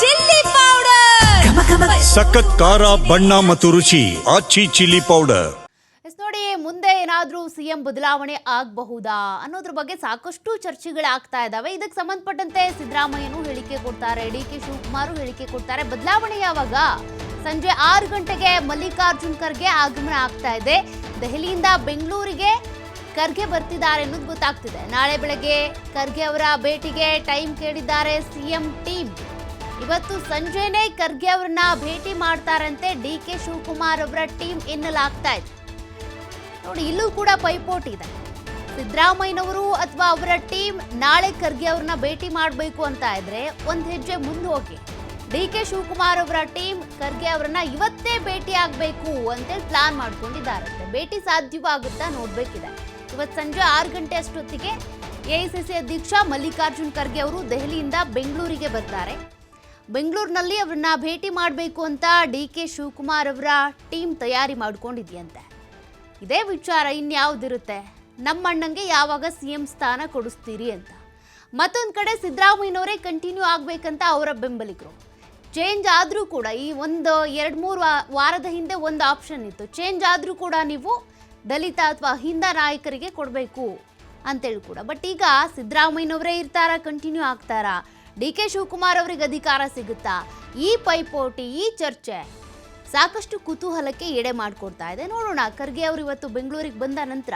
Chilli powder. ಸಖತ್ ಖಾರ ಬಣ್ಣ ಮತ್ತು ರುಚಿ ಆಚಿ ಚಿಲ್ಲಿ ಪೌಡರ್. ಎಸ್ ನೋಡಿ ಮುಂದೆ ಏನಾದರೂ ಸಿ ಎಂ ಬದಲಾವಣೆ ಆಗಬಹುದಾ ಅನ್ನೋದ್ರ ಬಗ್ಗೆ ಸಾಕಷ್ಟು ಚರ್ಚೆಗಳಾಗ್ತಾ ಇದ್ದಾವೆ. ಇದಕ್ಕೆ ಸಂಬಂಧಪಟ್ಟಂತೆ ಸಿದ್ದರಾಮಯ್ಯನು ಹೇಳಿಕೆ ಕೊಡ್ತಾರೆ ಡಿ ಕೆ ಶಿವಕುಮಾರ್ ಹೇಳಿಕೆ ಕೊಡ್ತಾರೆ. ಬದಲಾವಣೆ ಯಾವಾಗ? ಸಂಜೆ ಆರು ಗಂಟೆಗೆ ಮಲ್ಲಿಕಾರ್ಜುನ್ ಖರ್ಗೆ ಆಗಮನ ಆಗ್ತಾ ಇದೆ. ದೆಹಲಿಯಿಂದ ಬೆಂಗಳೂರಿಗೆ ಖರ್ಗೆ ಬರ್ತಿದ್ದಾರೆ ಅನ್ನೋದು ಗೊತ್ತಾಗ್ತಿದೆ. ನಾಳೆ ಬೆಳಗ್ಗೆ ಖರ್ಗೆ ಅವರ ಭೇಟಿಗೆ ಟೈಮ್ ಕೇಳಿದ್ದಾರೆ ಸಿಎಂ ಟೀಮ್. ಇವತ್ತು ಸಂಜೆನೆ ಖರ್ಗೆ ಅವ್ರನ್ನ ಭೇಟಿ ಮಾಡ್ತಾರಂತೆ ಡಿ ಕೆ ಶಿವಕುಮಾರ್ ಅವರ ಟೀಮ್ ಎನ್ನಲಾಗ್ತಾ ಇದೆ. ನೋಡಿ, ಇಲ್ಲೂ ಕೂಡ ಪೈಪೋಟಿ ಇದೆ. ಸಿದ್ದರಾಮಯ್ಯನವರು ಅಥವಾ ಅವರ ಟೀಮ್ ನಾಳೆ ಖರ್ಗೆ ಅವ್ರನ್ನ ಭೇಟಿ ಮಾಡಬೇಕು ಅಂತ ಇದ್ರೆ ಒಂದು ಹೆಜ್ಜೆ ಮುಂದೆ ಹೋಗಿ. ಡಿ ಕೆ ಶಿವಕುಮಾರ್ ಅವರ ಟೀಮ್ ಖರ್ಗೆ ಅವರನ್ನ ಇವತ್ತೇ ಭೇಟಿ ಆಗಬೇಕು ಅಂತೇಳಿ ಪ್ಲಾನ್ ಮಾಡ್ಕೊಂಡಿದ್ದಾರಂತೆ. ಭೇಟಿ ಸಾಧ್ಯವಾಗುತ್ತಾ ನೋಡ್ಬೇಕಿದೆ. ಇವತ್ತು ಸಂಜೆ ಆರು ಗಂಟೆ ಅಷ್ಟೊತ್ತಿಗೆ ಎಐಸಿಸಿ ಅಧ್ಯಕ್ಷ ಮಲ್ಲಿಕಾರ್ಜುನ್ ಖರ್ಗೆ ಅವರು ದೆಹಲಿಯಿಂದ ಬೆಂಗಳೂರಿಗೆ ಬರ್ತಾರೆ. ಬೆಂಗಳೂರಿನಲ್ಲಿ ಅವರನ್ನ ಭೇಟಿ ಮಾಡಬೇಕು ಅಂತ ಡಿ ಕೆ ಶಿವಕುಮಾರ್ ಅವರ ಟೀಮ್ ತಯಾರಿ ಮಾಡ್ಕೊಂಡಿದ್ಯಂತೆ. ಇದೇ ವಿಚಾರ ಇನ್ಯಾವುದಿರುತ್ತೆ? ನಮ್ಮ ಅಣ್ಣಂಗೆ ಯಾವಾಗ ಸಿ ಎಂ ಸ್ಥಾನ ಕೊಡಿಸ್ತೀರಿ ಅಂತ. ಮತ್ತೊಂದು ಕಡೆ ಸಿದ್ದರಾಮಯ್ಯನವರೇ ಕಂಟಿನ್ಯೂ ಆಗಬೇಕಂತ ಅವರ ಬೆಂಬಲಿಗರು. ಚೇಂಜ್ ಆದರೂ ಕೂಡ ಈ ಒಂದು ಎರಡು ಮೂರು ವಾರದ ಹಿಂದೆ ಒಂದು ಆಪ್ಷನ್ ಇತ್ತು. ಚೇಂಜ್ ಆದರೂ ಕೂಡ ನೀವು ದಲಿತ ಅಥವಾ ಹಿಂದ ನಾಯಕರಿಗೆ ಕೊಡಬೇಕು ಅಂತೇಳಿ ಕೂಡ. ಬಟ್ ಈಗ ಸಿದ್ದರಾಮಯ್ಯನವರೇ ಇರ್ತಾರಾ, ಕಂಟಿನ್ಯೂ ಆಗ್ತಾರಾ? ಡಿ ಕೆ ಶಿವಕುಮಾರ್ ಅವರಿಗೆ ಅಧಿಕಾರ ಸಿಗುತ್ತಾ? ಈ ಪೈಪೋಟಿ, ಈ ಚರ್ಚೆ ಸಾಕಷ್ಟು ಕುತೂಹಲಕ್ಕೆ ಎಡೆ ಮಾಡಿಕೊಡ್ತಾ ಇದೆ. ನೋಡೋಣ, ಖರ್ಗೆ ಅವರು ಇವತ್ತು ಬೆಂಗಳೂರಿಗೆ ಬಂದ ನಂತರ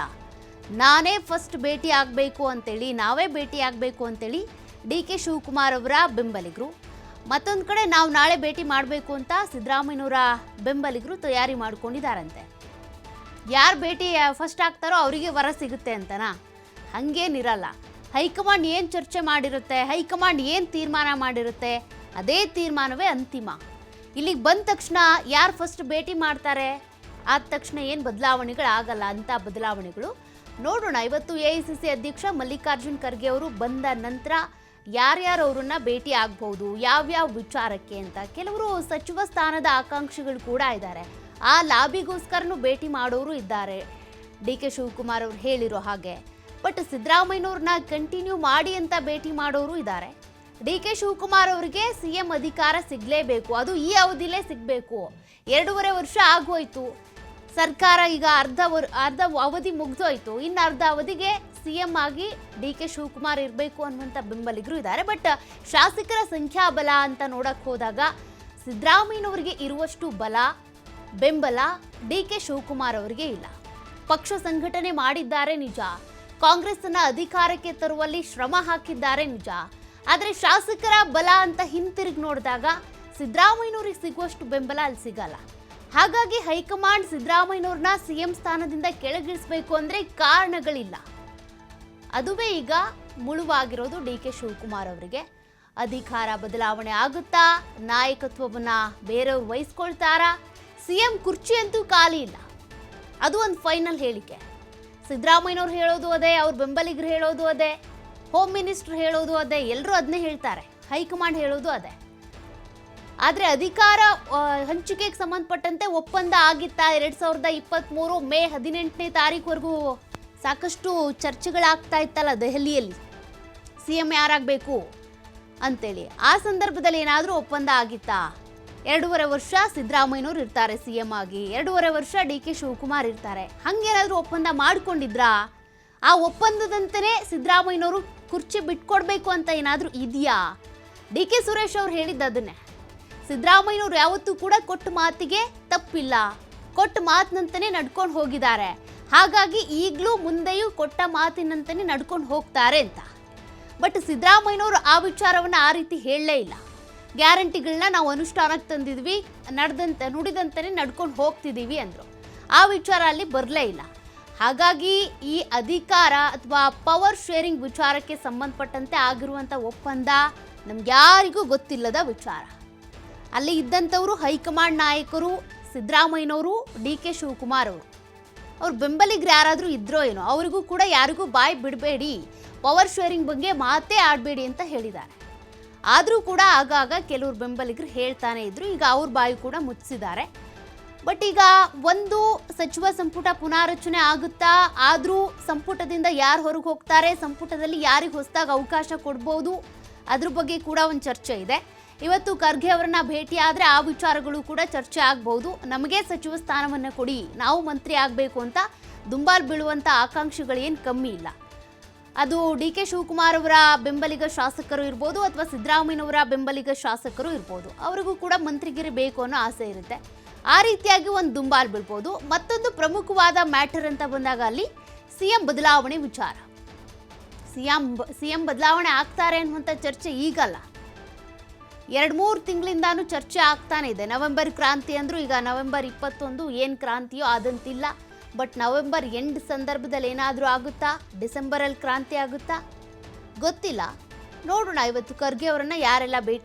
ನಾನೇ ಫಸ್ಟ್ ಭೇಟಿ ಆಗಬೇಕು ಅಂತೇಳಿ, ನಾವೇ ಭೇಟಿ ಆಗಬೇಕು ಅಂತೇಳಿ ಡಿ ಕೆ ಶಿವಕುಮಾರ್ ಅವರ ಬೆಂಬಲಿಗರು. ಮತ್ತೊಂದು ಕಡೆ ನಾವು ನಾಳೆ ಭೇಟಿ ಮಾಡಬೇಕು ಅಂತ ಸಿದ್ದರಾಮಯ್ಯನವರ ಬೆಂಬಲಿಗರು ತಯಾರಿ ಮಾಡ್ಕೊಂಡಿದ್ದಾರಂತೆ. ಯಾರು ಭೇಟಿ ಫಸ್ಟ್ ಆಗ್ತಾರೋ ಅವರಿಗೆ ವರ ಸಿಗುತ್ತೆ ಅಂತನಾ? ಹಂಗೇನಿರಲ್ಲ. ಹೈಕಮಾಂಡ್ ಏನು ಚರ್ಚೆ ಮಾಡಿರುತ್ತೆ, ಹೈಕಮಾಂಡ್ ಏನು ತೀರ್ಮಾನ ಮಾಡಿರುತ್ತೆ, ಅದೇ ತೀರ್ಮಾನವೇ ಅಂತಿಮ. ಇಲ್ಲಿಗೆ ಬಂದ ತಕ್ಷಣ ಯಾರು ಫಸ್ಟ್ ಭೇಟಿ ಮಾಡ್ತಾರೆ? ಆದ ತಕ್ಷಣ ಏನು ಬದಲಾವಣೆಗಳಾಗಲ್ಲ ಅಂತ ಬದಲಾವಣೆಗಳು. ನೋಡೋಣ, ಇವತ್ತು ಎ ಐ ಸಿ ಸಿ ಅಧ್ಯಕ್ಷ ಮಲ್ಲಿಕಾರ್ಜುನ್ ಖರ್ಗೆ ಅವರು ಬಂದ ನಂತರ ಯಾರ್ಯಾರು ಅವರನ್ನು ಭೇಟಿ ಆಗ್ಬೋದು, ಯಾವ್ಯಾವ ವಿಚಾರಕ್ಕೆ ಅಂತ. ಕೆಲವರು ಸಚಿವ ಸ್ಥಾನದ ಆಕಾಂಕ್ಷಿಗಳು ಕೂಡ ಇದ್ದಾರೆ ಆ ಲಾಬಿಗೋಸ್ಕರನೂ ಭೇಟಿ ಮಾಡೋರು ಇದ್ದಾರೆ. ಡಿ ಕೆ ಶಿವಕುಮಾರ್ ಅವರು ಹೇಳಿರೋ ಹಾಗೆ. ಬಟ್ ಸಿದ್ದರಾಮಯ್ಯನವ್ರನ್ನ ಕಂಟಿನ್ಯೂ ಮಾಡಿ ಅಂತ ಭೇಟಿ ಮಾಡೋರು ಇದ್ದಾರೆ. ಡಿ ಕೆ ಶಿವಕುಮಾರ್ ಅವರಿಗೆ ಸಿ ಎಂ ಅಧಿಕಾರ ಸಿಗಲೇಬೇಕು. ಅದು ಈ ಅವಧಿಲೇ ಸಿಗಬೇಕು. ಎರಡೂವರೆ ವರ್ಷ ಆಗೋಯ್ತು. ಸರ್ಕಾರ ಈಗ ಅರ್ಧ ಅರ್ಧ ಅವಧಿ ಮುಗ್ದೋಯ್ತು. ಇನ್ನು ಅರ್ಧ ಅವಧಿಗೆ ಸಿ ಎಂ ಆಗಿ ಡಿ ಕೆ ಶಿವಕುಮಾರ್ ಇರಬೇಕು ಅನ್ನುವಂಥ ಬೆಂಬಲಿಗರು ಇದ್ದಾರೆ. ಬಟ್ ಶಾಸಕರ ಸಂಖ್ಯಾಬಲ ಅಂತ ನೋಡಕ್ಕೆ ಹೋದಾಗ ಸಿದ್ದರಾಮಯ್ಯನವರಿಗೆ ಇರುವಷ್ಟು ಬಲ, ಬೆಂಬಲ ಡಿ ಕೆ ಶಿವಕುಮಾರ್ ಅವರಿಗೆ ಇಲ್ಲ. ಪಕ್ಷ ಸಂಘಟನೆ ಮಾಡಿದ್ದಾರೆ ನಿಜ. ಕಾಂಗ್ರೆಸ್ ಅನ್ನ ಅಧಿಕಾರಕ್ಕೆ ತರುವಲ್ಲಿ ಶ್ರಮ ಹಾಕಿದ್ದಾರೆ ನಿಜ. ಆದರೆ ಶಾಸಕರ ಬಲ ಅಂತ ಹಿಂತಿರುಗಿ ನೋಡಿದಾಗ ಸಿದ್ದರಾಮಯ್ಯನವ್ರಿಗೆ ಸಿಗುವಷ್ಟು ಬೆಂಬಲ ಅಲ್ಲಿ ಸಿಗಲ್ಲ. ಹಾಗಾಗಿ ಹೈಕಮಾಂಡ್ ಸಿದ್ದರಾಮಯ್ಯನವ್ರನ್ನ ಸಿಎಂ ಸ್ಥಾನದಿಂದ ಕೆಳಗಿಳಿಸಬೇಕು ಅಂದ್ರೆ ಕಾರಣಗಳಿಲ್ಲ. ಅದುವೇ ಈಗ ಮುಳುವಾಗಿರೋದು ಡಿ ಕೆ ಶಿವಕುಮಾರ್ ಅವರಿಗೆ. ಅಧಿಕಾರ ಬದಲಾವಣೆ ಆಗುತ್ತಾ? ನಾಯಕತ್ವವನ್ನ ಬೇರೆಯವ್ರು ವಹಿಸ್ಕೊಳ್ತಾರಾ? ಸಿಎಂ ಕುರ್ಚಿ ಅಂತೂ ಖಾಲಿ ಇಲ್ಲ. ಅದು ಒಂದು ಫೈನಲ್ ಹೇಳಿಕೆ. ಸಿದ್ದರಾಮಯ್ಯನವ್ರು ಹೇಳೋದು ಅದೇ, ಅವ್ರ ಬೆಂಬಲಿಗರು ಹೇಳೋದು ಅದೇ ಹೋಮ್ ಮಿನಿಸ್ಟರ್ ಹೇಳೋದು ಅದೇ ಎಲ್ಲರೂ ಅದನ್ನೇ ಹೇಳ್ತಾರೆ. ಹೈಕಮಾಂಡ್ ಹೇಳೋದು ಅದೇ. ಆದರೆ ಅಧಿಕಾರ ಹಂಚಿಕೆಗೆ ಸಂಬಂಧಪಟ್ಟಂತೆ ಒಪ್ಪಂದ ಆಗಿತ್ತಾ ಎರಡು ಸಾವಿರದ ಇಪ್ಪತ್ತ್ಮೂರು ಮೇ ಹದಿನೆಂಟನೇ ತಾರೀಕುವರೆಗೂ ಸಾಕಷ್ಟು ಚರ್ಚೆಗಳಾಗ್ತಾ ಇತ್ತಲ್ಲ ದೆಹಲಿಯಲ್ಲಿ. ಸಿ ಎಂ ಯಾರಾಗಬೇಕು ಅಂತೇಳಿ. ಆ ಸಂದರ್ಭದಲ್ಲಿ ಏನಾದರೂ ಒಪ್ಪಂದ ಆಗಿತ್ತಾ? ಎರಡೂವರೆ ವರ್ಷ ಸಿದ್ದರಾಮಯ್ಯನವ್ರು ಇರ್ತಾರೆ ಸಿ ಎಂ ಆಗಿ. ಎರಡೂವರೆ ವರ್ಷ ಡಿ ಕೆ ಶಿವಕುಮಾರ್ ಇರ್ತಾರೆ. ಹಂಗೇನಾದರೂ ಒಪ್ಪಂದ ಮಾಡ್ಕೊಂಡಿದ್ರಾ? ಆ ಒಪ್ಪಂದದಂತೆಯೇ ಸಿದ್ದರಾಮಯ್ಯನವರು ಕುರ್ಚಿ ಬಿಟ್ಕೊಡ್ಬೇಕು ಅಂತ ಏನಾದರೂ ಇದೆಯಾ? ಡಿ ಕೆ ಸುರೇಶ್ ಅವ್ರು ಹೇಳಿದ್ದು ಅದನ್ನೇ ಸಿದ್ದರಾಮಯ್ಯನವ್ರು ಯಾವತ್ತೂ ಕೂಡ ಕೊಟ್ಟ ಮಾತಿಗೆ ತಪ್ಪಿಲ್ಲ. ಕೊಟ್ಟ ಮಾತಿನಂತಲೇ ನಡ್ಕೊಂಡು ಹೋಗಿದ್ದಾರೆ. ಹಾಗಾಗಿ ಈಗಲೂ ಮುಂದೆಯೂ ಕೊಟ್ಟ ಮಾತಿನಂತಲೇ ನಡ್ಕೊಂಡು ಹೋಗ್ತಾರೆ ಅಂತ. ಬಟ್ ಸಿದ್ದರಾಮಯ್ಯನವರು ಆ ವಿಚಾರವನ್ನು ಆ ರೀತಿ ಹೇಳಲೇ ಇಲ್ಲ. ಗ್ಯಾರಂಟಿಗಳನ್ನ ನಾವು ಅನುಷ್ಠಾನಕ್ಕೆ ತಂದಿದ್ವಿ, ನಡೆದಂತೆ, ನುಡಿದಂತಾನೆ ನಡ್ಕೊಂಡು ಹೋಗ್ತಿದ್ದೀವಿ ಅಂದರು. ಆ ವಿಚಾರ ಅಲ್ಲಿ ಬರಲೇ ಇಲ್ಲ. ಹಾಗಾಗಿ ಈ ಅಧಿಕಾರ ಅಥವಾ ಪವರ್ ಶೇರಿಂಗ್ ವಿಚಾರಕ್ಕೆ ಸಂಬಂಧಪಟ್ಟಂತೆ ಆಗಿರುವಂಥ ಒಪ್ಪಂದ ನಮ್ಗ್ಯಾರಿಗೂ ಗೊತ್ತಿಲ್ಲದ ವಿಚಾರ. ಅಲ್ಲಿ ಇದ್ದಂಥವರು ಹೈಕಮಾಂಡ್ ನಾಯಕರು ಸಿದ್ದರಾಮಯ್ಯನವರು, ಡಿ ಕೆ ಶಿವಕುಮಾರ್ ಅವರು. ಅವ್ರ ಬೆಂಬಲಿಗರು ಯಾರಾದರೂ ಇದ್ರೋ ಏನೋ, ಅವರಿಗೂ ಕೂಡ ಯಾರಿಗೂ ಬಾಯಿ ಬಿಡಬೇಡಿ. ಪವರ್ ಶೇರಿಂಗ್ ಬಗ್ಗೆ ಮಾತೇ ಆಡಬೇಡಿ ಅಂತ ಹೇಳಿದ್ದಾರೆ. ಆದರೂ ಕೂಡ ಆಗಾಗ ಕೆಲವರು ಬೆಂಬಲಿಗರು ಹೇಳ್ತಾನೆ ಇದ್ರು. ಈಗ ಅವ್ರ ಬಾಯಿ ಕೂಡ ಮುಚ್ಚಿಸಿದ್ದಾರೆ ಬಟ್ ಈಗ ಒಂದು ಸಚಿವ ಸಂಪುಟ ಪುನಾರಚನೆ ಆಗುತ್ತಾ? ಆದರೂ ಸಂಪುಟದಿಂದ ಯಾರು ಹೊರಗೆ ಹೋಗ್ತಾರೆ? ಸಂಪುಟದಲ್ಲಿ ಯಾರಿಗೆ ಹೊಸದಾಗಿ ಅವಕಾಶ ಕೊಡ್ಬೋದು? ಅದ್ರ ಬಗ್ಗೆ ಕೂಡ ಒಂದು ಚರ್ಚೆ ಇದೆ. ಇವತ್ತು ಖರ್ಗೆ ಅವರನ್ನ ಭೇಟಿ ಆದರೆ ಆ ವಿಚಾರಗಳು ಕೂಡ ಚರ್ಚೆ ಆಗಬಹುದು ನಮಗೆ ಸಚಿವ ಸ್ಥಾನವನ್ನು ಕೊಡಿ. ನಾವು ಮಂತ್ರಿ ಆಗಬೇಕು ಅಂತ ದುಂಬಾಲ್ ಬೀಳುವಂಥ ಆಕಾಂಕ್ಷೆಗಳೇನು ಕಮ್ಮಿ ಇಲ್ಲ. ಅದು ಡಿ ಕೆ ಶಿವಕುಮಾರ್ ಅವರ ಬೆಂಬಲಿಗ ಶಾಸಕರು ಇರ್ಬೋದು ಅಥವಾ ಸಿದ್ದರಾಮಯ್ಯನವರ ಬೆಂಬಲಿಗ ಶಾಸಕರು ಇರ್ಬೋದು. ಅವರಿಗೂ ಕೂಡ ಮಂತ್ರಿಗಿರಿ ಬೇಕು ಅನ್ನೋ ಆಸೆ ಇರುತ್ತೆ. ಆ ರೀತಿಯಾಗಿ ಒಂದು ದುಂಬಾಲ್ ಬೀಳ್ಬೋದು. ಮತ್ತೊಂದು ಪ್ರಮುಖವಾದ ಮ್ಯಾಟರ್ ಅಂತ ಬಂದಾಗ ಅಲ್ಲಿ ಸಿ ಎಂ ಬದಲಾವಣೆ ವಿಚಾರ. ಸಿಎಂ ಸಿ ಎಂ ಬದಲಾವಣೆ ಆಗ್ತಾರೆ ಅನ್ನುವಂಥ ಚರ್ಚೆ ಈಗಲ್ಲ. ಎರಡು ಮೂರು ತಿಂಗಳಿಂದಾನು ಚರ್ಚೆ ಆಗ್ತಾನೆ ಇದೆ. ನವೆಂಬರ್ ಕ್ರಾಂತಿ ಅಂದ್ರು ಈಗ ನವೆಂಬರ್ ಇಪ್ಪತ್ತೊಂದು, ಏನು ಕ್ರಾಂತಿಯೋ ಅದಂತಿಲ್ಲ. ಬಟ್ ನವೆಂಬರ್ ಎಂಡ್ ಸಂದರ್ಭದಲ್ಲಿ ಏನಾದರೂ ಆಗುತ್ತಾ? ಡಿಸೆಂಬರಲ್ಲಿ ಕ್ರಾಂತಿ ಆಗುತ್ತಾ? ಗೊತ್ತಿಲ್ಲ. ನೋಡೋಣ, ಇವತ್ತು ಖರ್ಗೆ ಅವರನ್ನು ಯಾರೆಲ್ಲ ಭೇಟಿ